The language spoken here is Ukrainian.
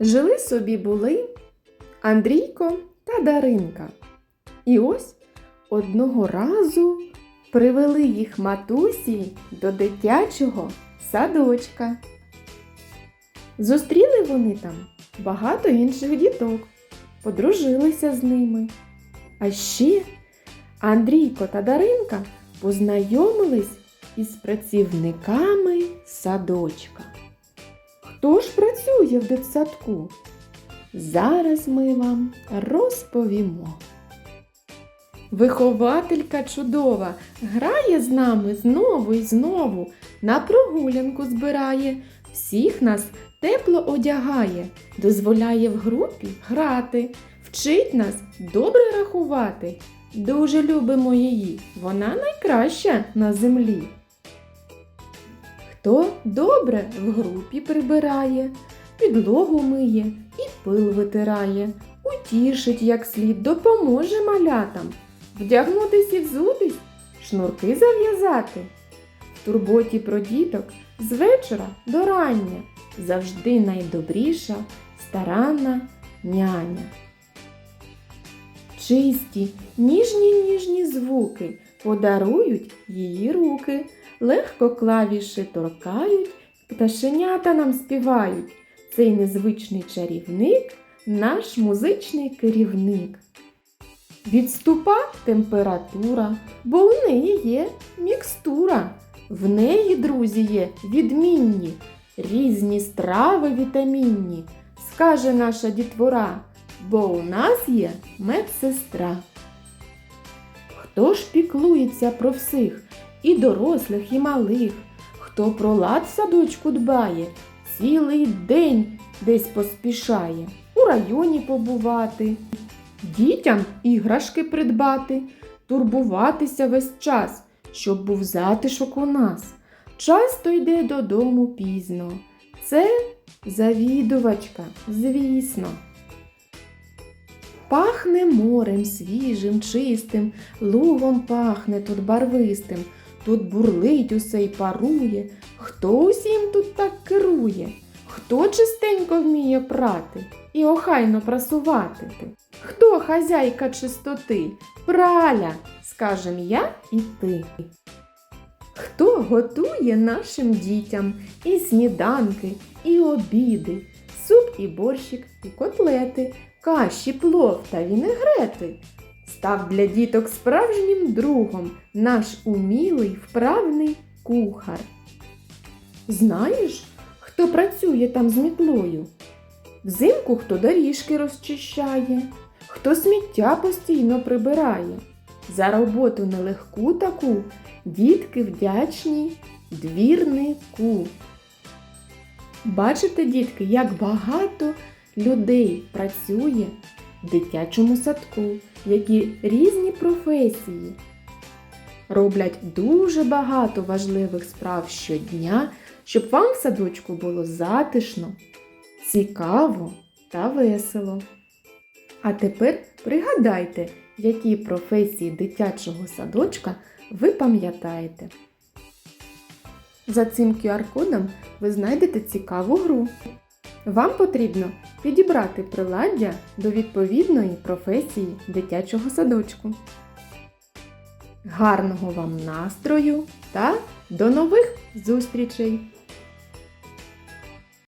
Жили собі були Андрійко та Даринка. І ось одного разу привели їх матусі до дитячого садочка. Зустріли вони там багато інших діток, подружилися з ними. А ще Андрійко та Даринка познайомились із працівниками садочка. Хто ж працює в дитсадку? Зараз ми вам розповімо. Вихователька чудова грає з нами знову і знову, на прогулянку збирає, всіх нас тепло одягає, дозволяє в групі грати, вчить нас добре рахувати. Дуже любимо її, вона найкраща на землі. Хто добре в групі прибирає, підлогу миє і пил витирає, утішить як слід, допоможе малятам, вдягнутись і взутись, шнурки зав'язати. В турботі про діток з вечора до рання завжди найдобріша, старанна няня. Чисті, ніжні ніжні звуки подарують її руки, легко клавіші торкають, пташенята нам співають. Цей незвичний чарівник наш музичний керівник. Відступа температура, бо в неї є мікстура. В неї, друзі, є відмінні, різні страви вітамінні, скаже наша дітвора, бо у нас є медсестра. Хто ж піклується про всіх, і дорослих, і малих, хто про лад садочку дбає, цілий день десь поспішає, у районі побувати, дітям іграшки придбати, турбуватися весь час, щоб був затишок у нас. Часто йде додому пізно. Це завідувачка, звісно. Пахне морем свіжим, чистим, лугом пахне тут барвистим, тут бурлить усе й парує. Хто усім тут так керує? Хто чистенько вміє прати і охайно прасувати? Хто хазяйка чистоти? Праля, скажем я і ти. Хто готує нашим дітям і сніданки, і обіди, суп і борщик, і котлети, каші, плов та вінегрети? Став для діток справжнім другом наш умілий, вправний кухар. Знаєш, хто працює там з мітлою? Взимку хто доріжки розчищає, хто сміття постійно прибирає. За роботу нелегку таку дітки вдячні двірнику. Бачите, дітки, як багато людей працює дитячому садку, які різні професії. Роблять дуже багато важливих справ щодня, щоб вам в садочку було затишно, цікаво та весело. А тепер пригадайте, які професії дитячого садочка ви пам'ятаєте. За цим QR-кодом ви знайдете цікаву гру. Вам потрібно підібрати приладдя до відповідної професії дитячого садочку. Гарного вам настрою та до нових зустрічей!